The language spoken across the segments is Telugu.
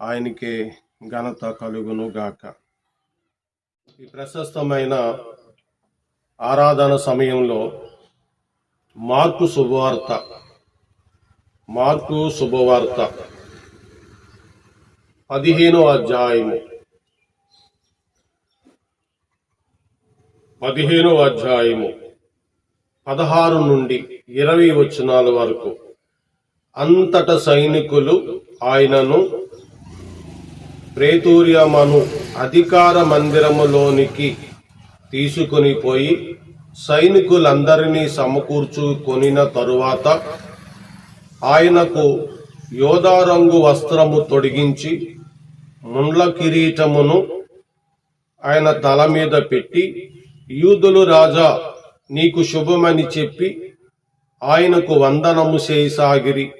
ఆయనకే ఘనత కలుగును గాక ఈ ప్రశస్తమైన ఆరాధన సమయంలో మార్కు శుభవార్త మార్కు శుభవార్త. పదిహేనో అధ్యాయము. పదిహేనో అధ్యాయము. పదహారు నుండి ఇరవై వచనాల వరకు. అంతట సైనికులు ఆయనను ప్రేతూర్యమను అధికార మందిరములోనికి తీసుకుని పోయి సైనికులందరినీ సమకూర్చుకొనిన తరువాత ఆయనకు యోధారంగు వస్త్రము తొడిగించి ముండ్ల కిరీటమును ఆయన తల మీద పెట్టి యూదులు రాజా నీకు శుభమని చెప్పి ఆయనకు వందనము చేయసాగిరి.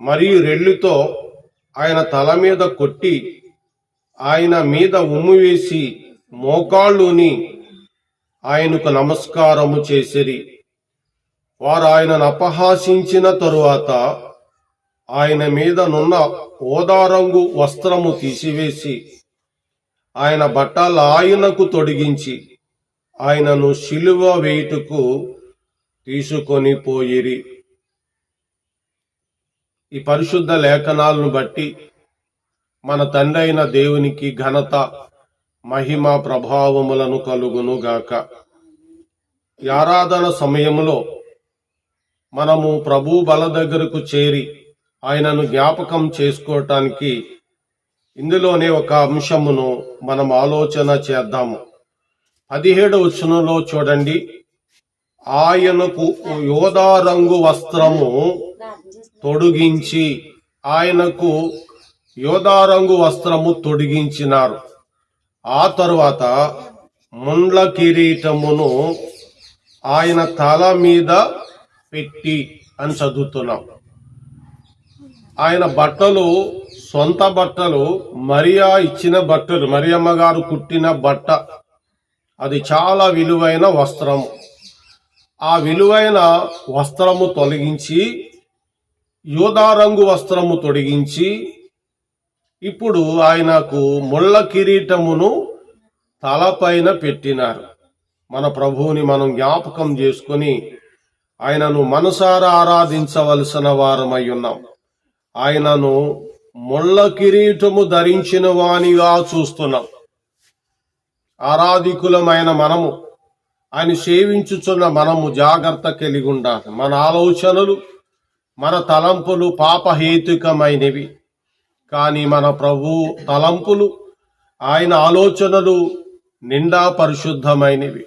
మరియు రెళ్ళుతో ఆయన తల మీద కొట్టి ఆయన మీద ఉమ్ము వేసి మోకాళ్ళుని ఆయనకు నమస్కారము చేసిరి. వారు ఆయనను అపహాసించిన తరువాత ఆయన మీద నున్న ఓదారంగు వస్త్రము తీసివేసి ఆయన బట్టలు ఆయనకు తొడిగించి ఆయనను శిలువ వేయుటకు తీసుకొని పోయిరి. ఈ పరిశుద్ధ లేఖనాలను బట్టి మన తండ్రి అయిన దేవునికి ఘనత మహిమ ప్రభావములను కలుగును గాక. ఆరాధన సమయంలో మనము ప్రభు బల దగ్గరకు చేరి ఆయనను జ్ఞాపకం చేసుకోవటానికి ఇందులోనే ఒక అంశమును మనం ఆలోచన చేద్దాము. పదిహేడు వచనంలో చూడండి. ఆయనకు యోధారంగు వస్త్రము తొడిగించి ఆయనకు యోధారంగు వస్త్రము తొడిగించినారు. ఆ తరువాత ముండ్ల కిరీటమును ఆయన తల మీద పెట్టి అని చదువుతున్నాం. ఆయన బట్టలు సొంత బట్టలు మరియా ఇచ్చిన బట్టలు మరియమ్మ గారు కుట్టిన బట్ట. అది చాలా విలువైన వస్త్రము ఆ విలువైన వస్త్రము తొలగించి యూదారంగు వస్త్రము తొడిగించి ఇప్పుడు ఆయనకు ముళ్ళ కిరీటమును తలపైన పెట్టినారు. మన ప్రభువుని మనం జ్ఞాపకం చేసుకొని ఆయనను మనసారా ఆరాధించవలసిన వారమై ఉన్నాం. ఆయనను ముళ్ళ కిరీటము ధరించిన వానిగా చూస్తున్నాం. ఆరాధికులమైన మనము ఆయన సేవించుచున్న మనము జాగ్రత్త కలిగి ఉండాలి. మన ఆలోచనలు మన తలంపులు పాపహేతుకమైనవి. కానీ మన ప్రభు తలంపులు ఆయన ఆలోచనలు నిండా పరిశుద్ధమైనవి.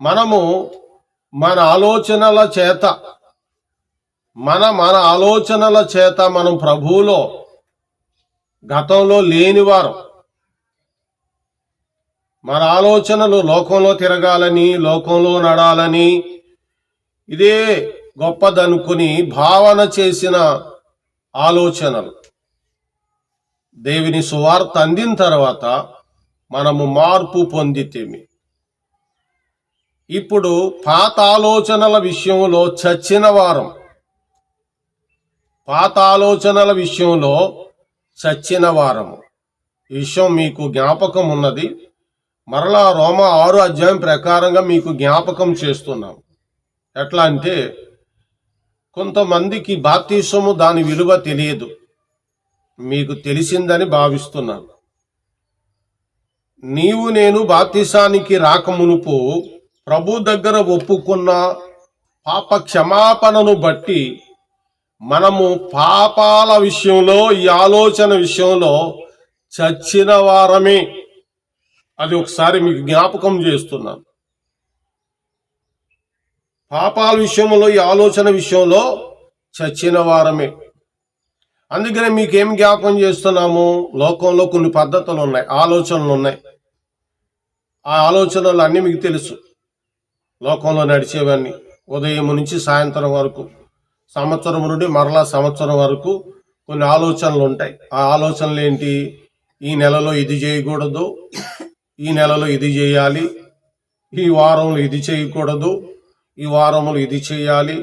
మనము మన ఆలోచనల చేత మన మన ఆలోచనల చేత మనం ప్రభువులో గతంలో లేనివారు మన ఆలోచనలు లోకంలో తిరగాలని లోకంలో నడాలని ఇదే గొప్పదనుకుని భావన చేసిన ఆలోచనలు. దేవుని సువార్త అందిన తర్వాత మనము మార్పు పొందితేమి. ఇప్పుడు పాత ఆలోచనల విషయంలో చచ్చిన వారం. పాత ఆలోచనల విషయంలో చచ్చిన వారము. ఈ విషయం మీకు జ్ఞాపకం ఉన్నది. మరలా రోమ ఆరు అధ్యాయం ప్రకారంగా మీకు జ్ఞాపకం చేస్తున్నాం ఎట్లా అంటే కొంతమందికి బాప్తీసము దాని విలువ తెలియదు. మీకు తెలిసిందని భావిస్తున్నాను. నీవు నేను బాప్తిసానికి రాకమునుపు ప్రభు దగ్గర ఒప్పుకున్న పాప క్షమాపణను బట్టి మనము పాపాల విషయంలో ఈ ఆలోచన విషయంలో చచ్చిన వారమే. అది ఒకసారి మీకు జ్ఞాపకం చేస్తున్నాను. పాపాల విషయంలో ఈ ఆలోచన విషయంలో చచ్చిన వారమే. అందుకనే మీకేం జ్ఞాపకం చేస్తున్నాము? లోకంలో కొన్ని పద్ధతులు ఉన్నాయి ఆలోచనలు ఉన్నాయి ఆ ఆలోచనలు అన్నీ మీకు తెలుసు. లోకంలో నడిచేవన్నీ. ఉదయం నుంచి సాయంత్రం వరకు సంవత్సరం నుండి మరలా సంవత్సరం వరకు కొన్ని ఆలోచనలు ఉంటాయి. ఆ ఆలోచనలు ఏంటి? ఈ నెలలో ఇది చేయకూడదు ఈ నెలలో ఇది చేయాలి ఈ వారంలో ఇది చేయకూడదు ఈ వారంలో ఇది చేయాలి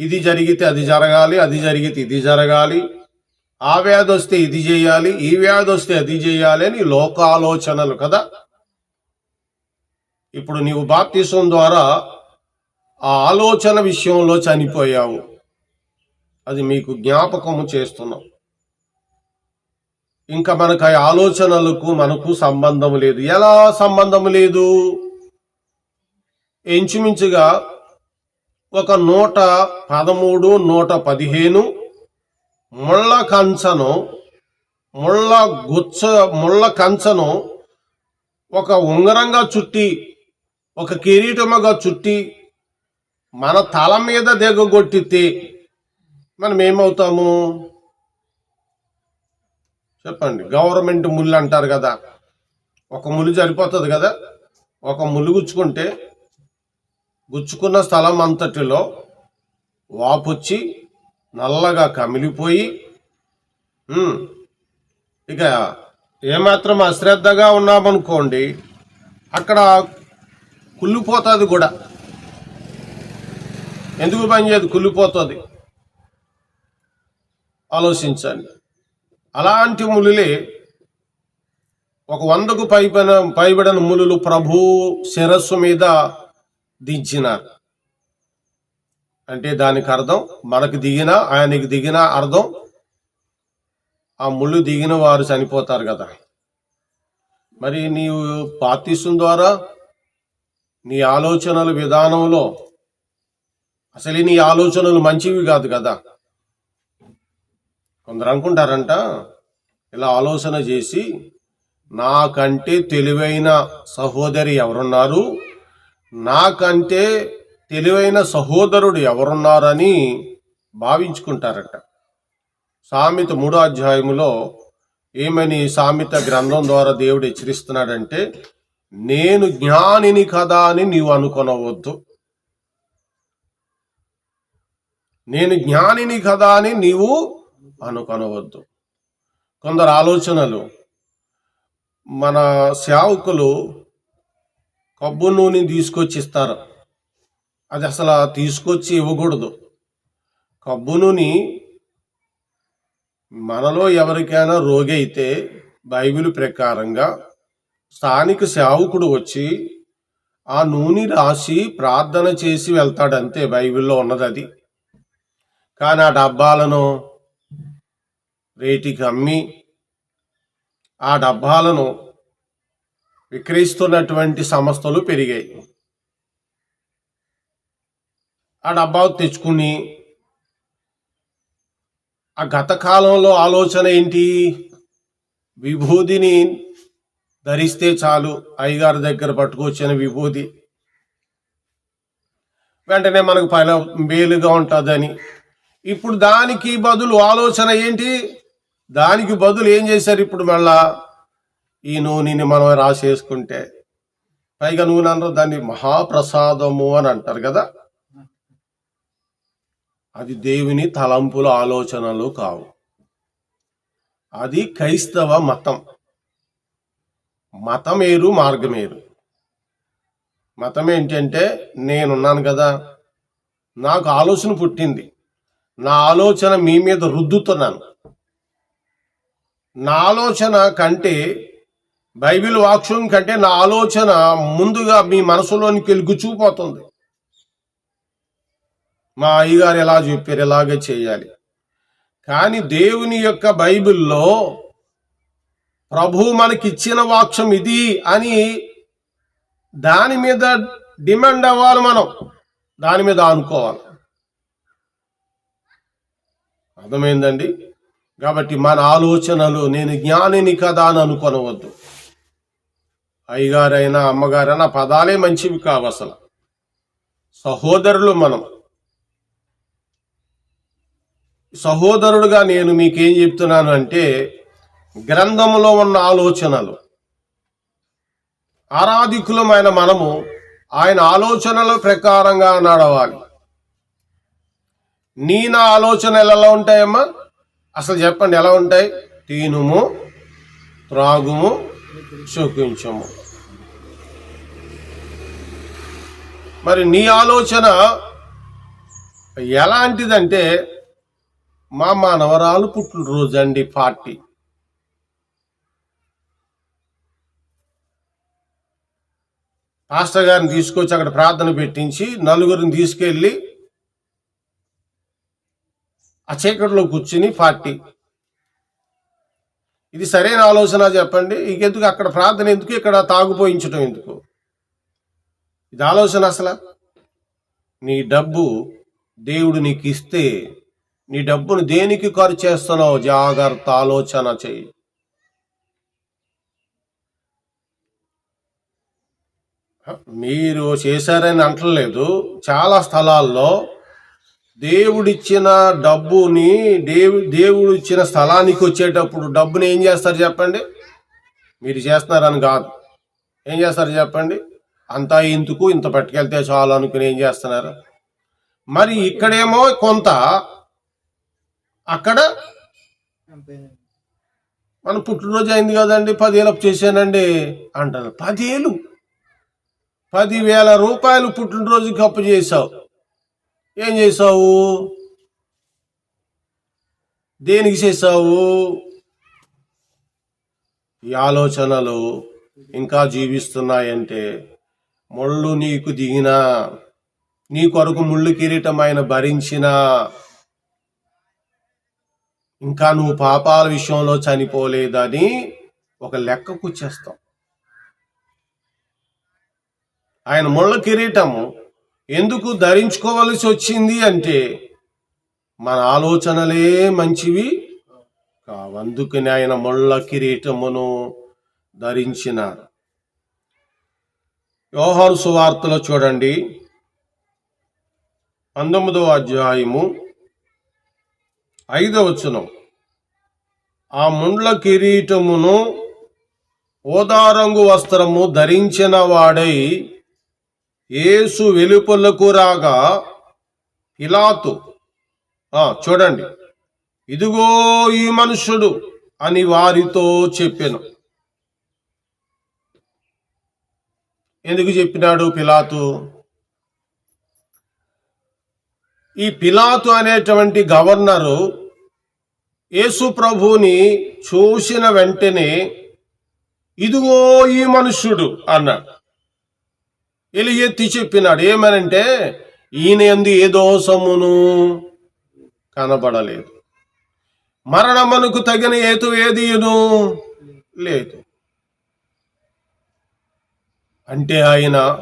ఇది జరిగితే అది జరగాలి అది జరిగితే ఇది జరగాలి. ఆ వ్యాధి వస్తే ఇది చేయాలి ఈ వ్యాధి వస్తే అది చేయాలి అని లోకాలోచనలు కదా? ఇప్పుడు నీవు బాప్తీసం ద్వారా ఆ ఆలోచన విషయంలో చనిపోయావు. అది మీకు జ్ఞాపకము చేస్తున్నాం. ఇంకా మనకు ఆ ఆలోచనలకు మనకు సంబంధం లేదు. ఎలా సంబంధం లేదు? ఇంచుమించుగా ఒక నూట పదమూడు నూట పదిహేను ముళ్ళ కంచను ముళ్ళ గుచ్చ ముళ్ళ కంచను ఒక ఉంగరంగా చుట్టి ఒక కిరీటముగా చుట్టి మన తల మీద దిగగొట్టితే మనం ఏమవుతాము చెప్పండి. గవర్నమెంట్ ముళ్ళు అంటారు కదా. ఒక ముళ్ళు సరిపోతుంది కదా? ఒక ములుగుచ్చుకుంటే గుచ్చుకున్న స్థలం అంతటిలో వాపొచ్చి నల్లగా కమిలిపోయి ఇక ఏమాత్రం అశ్రద్ధగా ఉన్నామనుకోండి అక్కడ కుళ్ళిపోతుంది కూడా. ఎందుకు పనిచేయదు కుళ్ళిపోతుంది? ఆలోచించండి. అలాంటి ములులే ఒక వందకు పైబడిన పైబడిన ములులు ప్రభు శిరస్సు మీద దించినారు అంటే దానికి అర్థం మనకు దిగిన ఆయనకి దిగిన అర్థం ఆ ముళ్ళు దిగిన వారు చనిపోతారు కదా. మరి నీవు పాతిసం ద్వారా నీ ఆలోచనల విధానంలో అసలే నీ ఆలోచనలు మంచివి కాదు కదా. కొందరు అనుకుంటారంట ఇలా ఆలోచన చేసి నాకంటే తెలివైన సహోదరి ఎవరున్నారు? నాకంటే తెలివైన సహోదరుడు ఎవరున్నారని భావించుకుంటారట. సామెత మూడో అధ్యాయములో ఏమని సామెత గ్రంథం ద్వారా దేవుడు హెచ్చరిస్తున్నాడంటే నేను జ్ఞానిని కదా అని నీవు అనుకొనవద్దు. నేను జ్ఞానిని కదా అని నీవు అనుకొనవద్దు. కొందరు ఆలోచనలు మన సేవకులు కబ్బు నూనె తీసుకొచ్చి ఇస్తారు అది అసలు తీసుకొచ్చి ఇవ్వకూడదు. కబ్బు నూనె మనలో ఎవరికైనా రోగి అయితే బైబిల్ ప్రకారంగా స్థానిక సేవకుడు వచ్చి ఆ నూనె రాసి ప్రార్థన చేసి వెళ్తాడంతే బైబిల్లో ఉన్నది అది. కానీ ఆ డబ్బాలను రేటికి అమ్మి ఆ డబ్బాలను విక్రయిస్తున్నటువంటి సంస్థలు పెరిగాయి. ఆ డబ్బా తెచ్చుకుని ఆ గత కాలంలో ఆలోచన ఏంటి? విభూదిని ధరిస్తే చాలు అయ్యగారి దగ్గర పట్టుకొచ్చిన విభూది వెంటనే మనకు పైన మేలుగా ఉంటుందని. ఇప్పుడు దానికి బదులు ఆలోచన ఏంటి? దానికి బదులు ఏం చేశారు ఇప్పుడు మళ్ళా? ఈ నూనెని మనం రాసేసుకుంటే పైగా నూనె అన్నారు దాన్ని మహాప్రసాదము అని అంటారు కదా. అది దేవుని తలంపుల ఆలోచనలు కావు. అది క్రైస్తవ మతం. మతమేరు మార్గమేరు. మతం ఏంటంటే నేనున్నాను కదా నాకు ఆలోచన పుట్టింది. నా ఆలోచన మీ మీద రుద్దుతున్నాను. నా ఆలోచన కంటే బైబిల్ వాక్యం కంటే నా ఆలోచన ముందుగా మీ మనసులోనికి వెళ్ళి గుచ్చుకుపోతుంది. మా అయ్యగారు ఎలా చెప్పారు ఎలాగే చేయాలి. కానీ దేవుని యొక్క బైబిల్లో ప్రభు మనకిచ్చిన వాక్యం ఇది అని దాని మీద డిమాండ్ అవ్వాలి మనం. దాని మీద అనుకోవాలి అర్థమైందండి? కాబట్టి మన ఆలోచనలు నేను జ్ఞానిని కదా అని అనుకోనవద్దు. అయ్యగారైనా అమ్మగారైనా పదాలే మంచివి కావు అసలు. సహోదరులు మనం. సహోదరుడుగా నేను మీకేం చెప్తున్నాను అంటే గ్రంథములో ఉన్న ఆలోచనలు. ఆరాధికులమైన మనము ఆయన ఆలోచనల ప్రకారంగా నడవాలి. నీ నా ఆలోచనలు ఎలా ఉంటాయమ్మా? అసలు చెప్పండి ఎలా ఉంటాయి? తీనుము త్రాగుము సుఖించము మరి నీ ఆలోచన ఎలాంటిదంటే మా మనవరాలు పుట్టినరోజు అండి పార్టీ. పాస్టర్ గారిని తీసుకొచ్చి అక్కడ ప్రార్థన పెట్టించి నలుగురిని తీసుకెళ్ళి ఆ చీకటిలో కూర్చుని పార్టీ. ఇది సరైన ఆలోచన చెప్పండి. ఇంకెందుకు అక్కడ ప్రార్థన ఎందుకు? ఇక్కడ తాగుపోయించడం ఎందుకు? ఇది ఆలోచన అసలు? నీ డబ్బు దేవుడు నీకు ఇస్తే నీ డబ్బును దేనికి ఖర్చు చేస్తున్నావు? జాగ్రత్త ఆలోచన చెయ్యి. మీరు చేశారని అంటలేదు. చాలా స్థలాల్లో దేవుడిచ్చిన డబ్బుని దేవు దేవుడు ఇచ్చిన స్థలానికి వచ్చేటప్పుడు డబ్బుని ఏం చేస్తారు చెప్పండి? మీరు చేస్తున్నారని కాదు. ఏం చేస్తారు చెప్పండి? అంతా ఇందుకు ఇంత పట్టుకెళ్తే చాలు అనుకుని ఏం చేస్తున్నారు? మరి ఇక్కడేమో కొంత అక్కడ మన పుట్టినరోజు అయింది కదండి పదేళ్ళు చేశానండి అంటారు. పదేళ్ళు. పదివేల రూపాయలు పుట్టినరోజుకి అప్పు చేసావు ఏం చేసావు దేనికి చేసావు ఈ ఆలోచనలు ఇంకా జీవిస్తున్నాయంటే ముళ్ళు నీకు దిగినా నీ కొరకు ముళ్ళు కిరీటం ఆయన భరించినా ఇంకా నువ్వు పాపాల విషయంలో చనిపోలేదని ఒక లెక్క కూర్చేస్తాం ఆయన ముళ్ళ కిరీటము ఎందుకు ధరించుకోవలసి వచ్చింది అంటే మన ఆలోచనలే మంచివి కావు. అందుకని ఆయన ముళ్ళ కిరీటమును ధరించినారు. యోహాను సువార్తలో చూడండి. పంతొమ్మిదవ అధ్యాయము ఐదవ వచనం. ఆ ముండ్ల కిరీటమును ఓదారంగు వస్త్రము ధరించిన వాడై యేసు వెలుపలకు రాగా ఇలాతు చూడండి. ఇదిగో ఈ మనుషుడు అని వారితో చెప్పాను. ఎందుకు చెప్పినాడు పిలాతు? ఈ పిలాతు అనేటువంటి గవర్నరు యేసు ప్రభుని చూసిన వెంటనే ఇదిగో ఈ మనుష్యుడు అన్నాడు. ఎలి ఎత్తి చెప్పినాడు ఏమనంటే ఈయన ఎందు ఏ దోషమును కనబడలేదు. మరణమునకు తగిన ఏతు ఏదియును? లేదు. అంటే ఆయన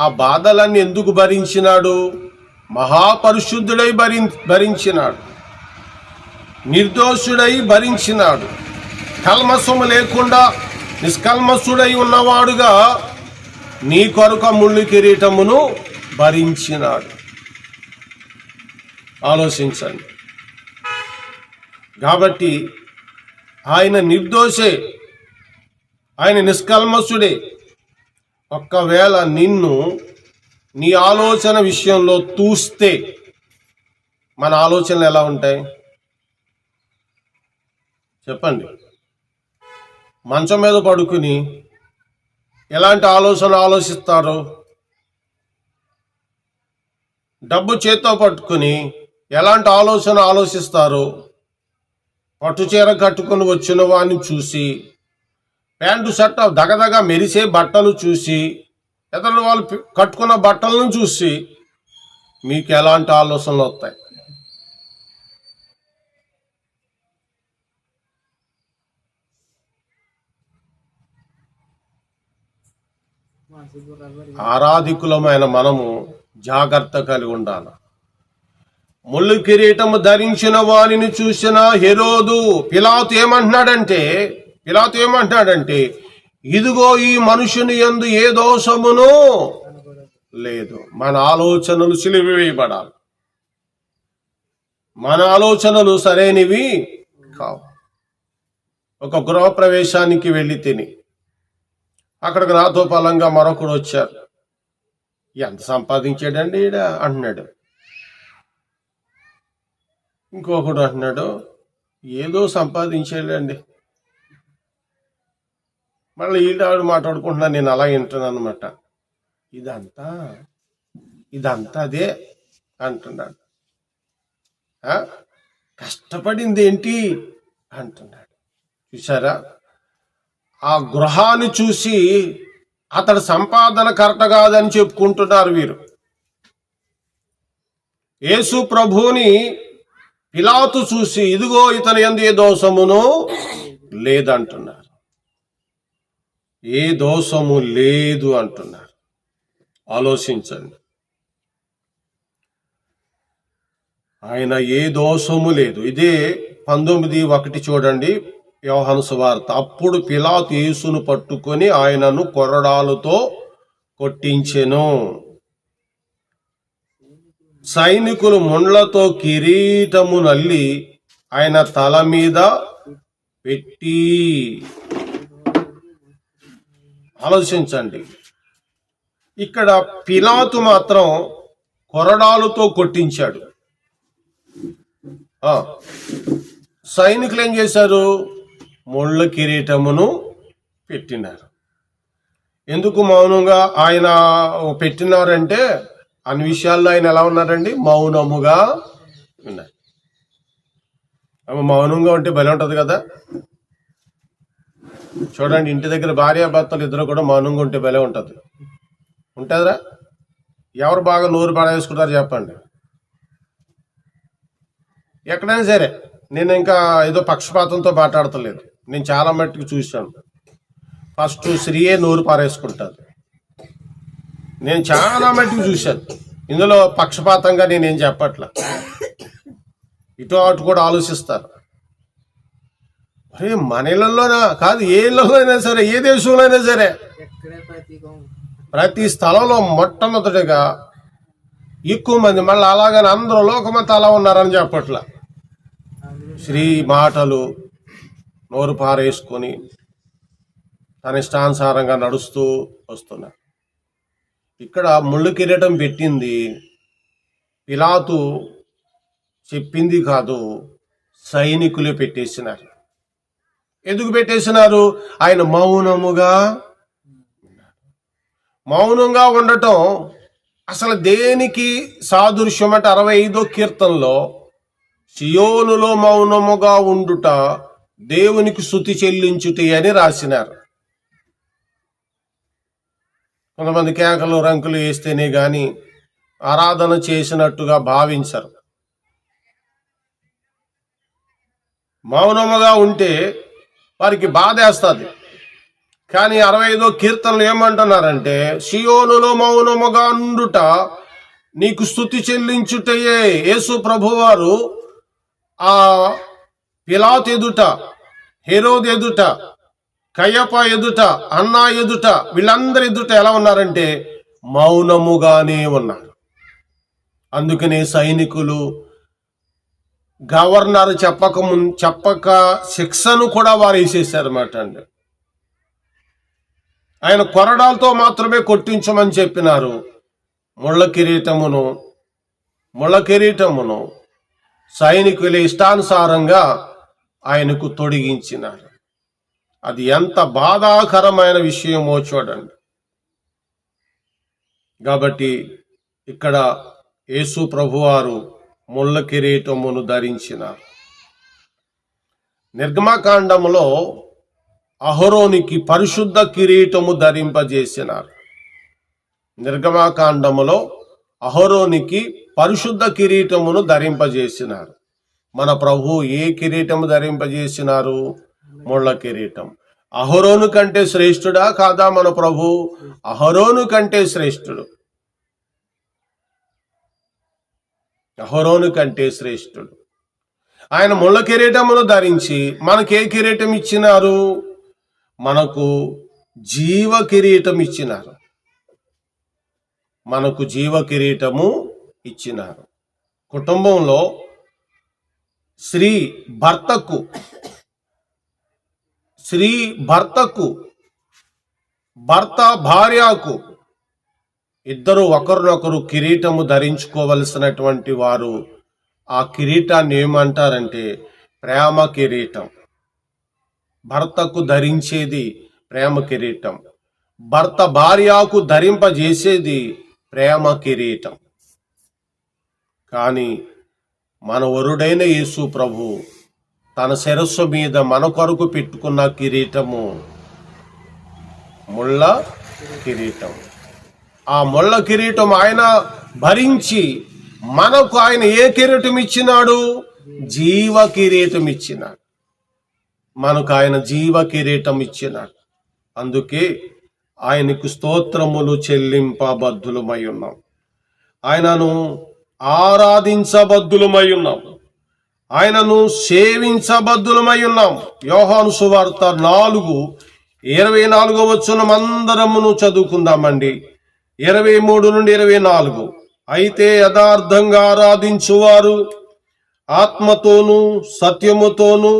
ఆ బాధలన్నీ ఎందుకు భరించినాడు? మహాపరిశుద్ధుడై భరి భరించినాడు. నిర్దోషుడై భరించినాడు. కల్మసము లేకుండా నిష్కల్మసుడై ఉన్నవాడుగా నీ కొరకు ముళ్ళు కిరీటమును భరించినాడు. ఆలోచించండి. కాబట్టి ఆయన నిర్దోషే. ఆయన నిష్కల్మసుడే ఒక్కవేళ నిన్ను నీ ఆలోచన విషయంలో తూస్తే మన ఆలోచనలు ఎలా ఉంటాయి? చెప్పండి. మంచం మీద పడుకుని ఎలాంటి ఆలోచన ఆలోచిస్తారు? డబ్బు చేత్తో పట్టుకుని ఎలాంటి ఆలోచన ఆలోచిస్తారు? పట్టుచీర కట్టుకుని వచ్చిన వాడిని చూసి ప్యాంటు షర్ట్ దగదగ మెరిసే బట్టలు చూసి ఇతరులు వాళ్ళు కట్టుకున్న బట్టలను చూసి మీకు ఎలాంటి ఆలోచనలు వస్తాయి? ఆరాధికులమైన మనము జాగ్రత్త కలిగి ఉండాలి. ముళ్ళు కిరీటము ధరించిన వానిని చూసిన హెరోదు పిలాతు ఏమంటున్నాడంటే పిలాతు ఏమంటాడంటే ఇదిగో ఈ మనుషుని యందు ఏ దోషమును లేదు. మన ఆలోచనలు సిలివేయబడాలి మన ఆలోచనలు సరైనవి కావు. ఒక గృహప్రవేశానికి వెళ్ళి తిని అక్కడికి నాతో ఫలంగా మరొకడు వచ్చారు ఎంత సంపాదించాడండి ఈడ? అంటున్నాడు. ఇంకొకడు అంటున్నాడు ఏదో సంపాదించాడండి. మళ్ళీ ఈడాడు మాట్లాడుకుంటున్నా నేను అలా వింటున్నాను అనమాట ఇదంతా ఇదంతా అదే అంటున్నాడు. ఆ? కష్టపడింది ఏంటి? అంటున్నాడు. చూసారా ఆ గృహాన్ని చూసి అతడి సంపాదన కరెక్ట్ కాదని చెప్పుకుంటున్నారు వీరు. యేసు ప్రభువుని పిలాతు చూసి ఇదిగో ఇతను ఎందు ఏ దోషమును లేదంటున్నారు. ఏ దోషము లేదు అంటున్నారు ఆలోచించండి. ఆయన ఏ దోషము లేదు. ఇదే పంతొమ్మిది ఒకటి చూడండి. యోహాను సువార్త. అప్పుడు పిలాతు యేసును పట్టుకొని ఆయనను కొరడాలతో కొట్టించెను. సైనికులు ముండ్లతో కిరీటము నల్లి ఆయన తల మీద పెట్టి ఆలోచించండి. ఇక్కడ పిలాతు మాత్రం కొరడాలతో కొట్టించాడు. సైనికులు ఏం చేశారు? ముళ్ళ కిరీటమును పెట్టినారు. ఎందుకు మౌనంగా ఆయన పెట్టినారంటే అన్ని విషయాల్లో ఆయన ఎలా ఉన్నారండి మౌనముగా ఉన్నారు మౌనంగా ఉంటే భలే ఉంటుంది కదా? చూడండి ఇంటి దగ్గర భార్యాభర్తలు ఇద్దరు కూడా మౌనంగా ఉంటే బలే ఉంటుంది. ఉంటుందిరా? ఎవరు బాగా నోరు పడేసుకుంటారు చెప్పండి. ఎక్కడైనా సరే నేను ఇంకా ఏదో పక్షపాతంతో మాట్లాడతలేదు. నేను చాలా మట్టుకు చూశాను. ఫస్ట్ స్త్రీయే నోరు పారేసుకుంటుంది నేను చాలా మట్టుకు చూశాను. ఇందులో పక్షపాతంగా నేనేం చెప్పట్లే? ఇటు అటు కూడా ఆలోచిస్తారు అరే మన ఇళ్ళల్లోనా కాదు ఏ ఇళ్ళలో అయినా సరే ఏ దేశంలో అయినా సరే. ప్రతి స్థలంలో మొట్టమొదటిగా ఎక్కువ మంది మళ్ళీ అలాగని అందరూ లోకమంతా అలా ఉన్నారని చెప్పట్లా. శ్రీ మాటలు నోరు పారేసుకొని తన ఇష్టానుసారంగా నడుస్తూ వస్తున్నారు ఇక్కడ ముళ్ళు కిరీటం పెట్టింది పిలాతు చెప్పింది కాదు సైనికులే పెట్టేసినారు. ఎందుకు పెట్టేసినారు? ఆయన మౌనముగా మౌనంగా ఉండటం అసలు దేనికి సాదృశ్యం అంటే అరవై ఐదో కీర్తనలో సియోనులో మౌనముగా ఉండుట దేవునికి శృతి చెల్లించుటి అని రాసినారు. కొంతమంది కేకలు రంకులు వేస్తేనే కానీ ఆరాధన చేసినట్టుగా భావించరు. మౌనముగా ఉంటే వారికి బాధేస్తుంది కానీ అరవై ఐదో కీర్తనలు ఏమంటున్నారంటే సియోనులో మౌనముగా ఉండుట నీకు స్థుతి చెల్లించుటయే యేసు ప్రభువారు ఆ పిలాత్ ఎదుట హెరోద్ ఎదుట కయ్యప ఎదుట అన్నా ఎదుట వీళ్ళందరి ఎదుట ఎలా ఉన్నారంటే మౌనముగానే ఉన్నారు. అందుకనే సైనికులు గవర్నర్ చెప్పక ముందు చెప్పక శిక్షను కూడా వారు వేసేసారన్నమాట అండి. ఆయన కొరడాలతో మాత్రమే కొట్టించమని చెప్పినారు. ముళ్ళ కిరీటమును ముళ్ళ కిరీటమును సైనికుల ఇష్టానుసారంగా ఆయనకు తొడిగించినారు. అది ఎంత బాధాకరమైన విషయమో చూడండి. కాబట్టి ఇక్కడ యేసు ప్రభువారు ముళ్ళ కిరీటమును ధరించినారు నిర్గమకాండములో అహరోనికి పరిశుద్ధ కిరీటము ధరింపజేసినారు. నిర్గమాకాండములో అహరోనికి పరిశుద్ధ కిరీటమును ధరింపజేసినారు. మన ప్రభు ఏ కిరీటము ధరింపజేసినారు? ముళ్ళ కిరీటం. అహరోను కంటే శ్రేష్ఠుడా కాదా మన ప్రభు? అహరోను కంటే శ్రేష్ఠుడు. అహరోను కంటే శ్రేష్ఠుడు. ఆయన ముళ్ళ కిరీటమును ధరించి మనకి ఏ కిరీటం ఇచ్చినారు మనకు జీవ కిరీటం ఇచ్చినారు మనకు జీవ కిరీటము ఇచ్చినారు. కుటుంబంలో స్త్రీ భర్తకు స్త్రీ భర్తకు భర్త భార్యకు ఇద్దరు ఒకరినొకరు కిరీటము ధరించుకోవలసినటువంటి వారు ఆ కిరీటాన్ని ఏమంటారంటే ప్రేమ కిరీటం. భర్తకు ధరించేది ప్రేమ కిరీటం. భర్త భార్యకు ధరింపజేసేది ప్రేమ కిరీటం. కానీ మన వరుడైన యేసు ప్రభు తన శిరస్సు మీద మన కొరకు పెట్టుకున్న కిరీటము ముళ్ళ కిరీటం. ఆ ముళ్ళ కిరీటం ఆయన భరించి మనకు ఆయన ఏ కిరీటం ఇచ్చినాడు? జీవ కిరీటం ఇచ్చినాడు. మనకు ఆయన జీవ కిరీటం ఇచ్చినాడు. అందుకే ఆయనకు స్తోత్రములు చెల్లింపబద్ధులమై ఉన్నాం. ఆయనను ఆరాధించబద్ధులమై ఉన్నాం. ఆయనను సేవించబద్ధులమై ఉన్నాం. యోహాను సువార్త నాలుగు ఇరవై నాలుగో వచ్చిన అందరమును చదువుకుందామండి. ఇరవై మూడు నుండి ఇరవై నాలుగు. అయితే యథార్థంగా ఆరాధించువారు ఆత్మతోనూ సత్యముతోనూ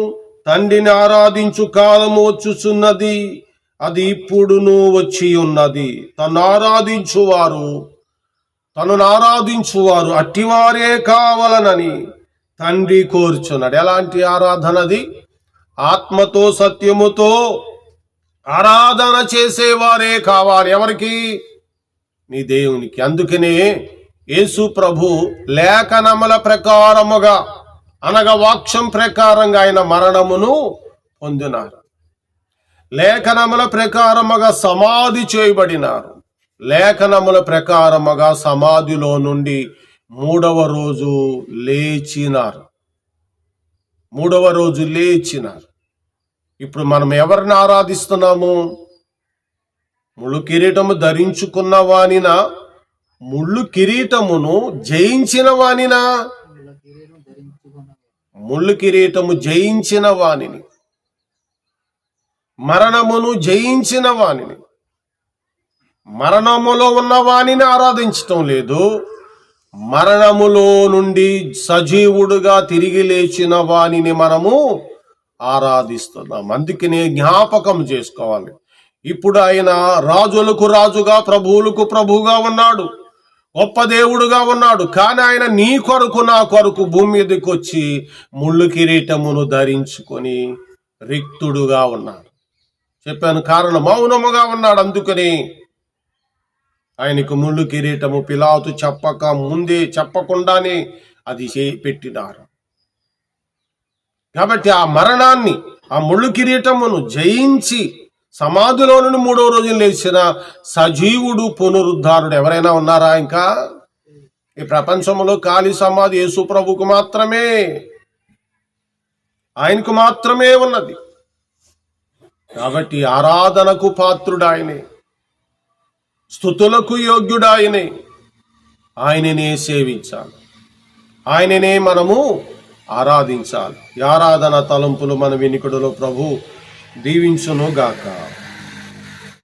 తండ్రిని ఆరాధించు కాలము వచ్చుచున్నది అది ఇప్పుడును వచ్చి ఉన్నది. తను ఆరాధించువారు తనను ఆరాధించువారు అట్టివారే కావాలనని తండ్రి కోరుచున్నాడు. ఎలాంటి ఆరాధనది? ఆత్మతో సత్యముతో ఆరాధన చేసేవారే కావాలి. ఎవరికి? నీ దేవునికి. అందుకనే యేసు ప్రభు లేఖనముల ప్రకారముగా అనగా వాక్యం ప్రకారంగా ఆయన మరణమును పొందినారు. లేఖనముల ప్రకారముగా సమాధి చేయబడినారు. లేఖనముల ప్రకారముగా సమాధిలో నుండి మూడవ రోజు లేచినారు. మూడవ రోజు లేచినారు. ఇప్పుడు మనం ఎవరిని ఆరాధిస్తున్నాము? ముళ్ళు కిరీటము ధరించుకున్న వానిన ముళ్ళు కిరీటమును జయించిన వానినా. ముళ్ళు కిరీటము జయించిన వానిని. మరణమును జయించిన వానిని. మరణములో ఉన్న వానిని ఆరాధించటం లేదు. మరణములో నుండి సజీవుడుగా తిరిగి లేచిన వానిని మనము ఆరాధిస్తున్నాం. అందుకనే జ్ఞాపకం చేసుకోవాలి. ఇప్పుడు ఆయన రాజులకు రాజుగా ప్రభువులకు ప్రభువుగా ఉన్నాడు. గొప్ప దేవుడుగా ఉన్నాడు. కానీ ఆయన నీ కొరకు నా కొరకు భూమి మీదకి వచ్చి ముళ్ళు కిరీటమును ధరించుకొని రిక్తుడుగా ఉన్నాడు. చెప్పాను కారణం మౌనముగా ఉన్నాడు. అందుకని ఆయనకు ముళ్ళు కిరీటము పిలాతు చెప్పక ముందే చెప్పకుండానే అది చేయి పెట్టినారు. కాబట్టి ఆ మరణాన్ని ఆ ముళ్ళు కిరీటమును జయించి సమాధిలో నుండి మూడో రోజున లేచిన సజీవుడు పునరుద్ధారుడు ఎవరైనా ఉన్నారా ఇంకా? ఈ ప్రపంచంలో ఖాళీ సమాధి యేసు ప్రభుకు మాత్రమే. ఆయనకు మాత్రమే ఉన్నది. కాబట్టి ఆరాధనకు పాత్రుడు ఆయనే స్థుతులకు యోగ్యుడు ఆయనే ఆయననే సేవించాలి. ఆయననే మనము ఆరాధించాలి. ఆరాధన తలంపులు మన వినికుడులో ప్రభు దీవించునుగాక.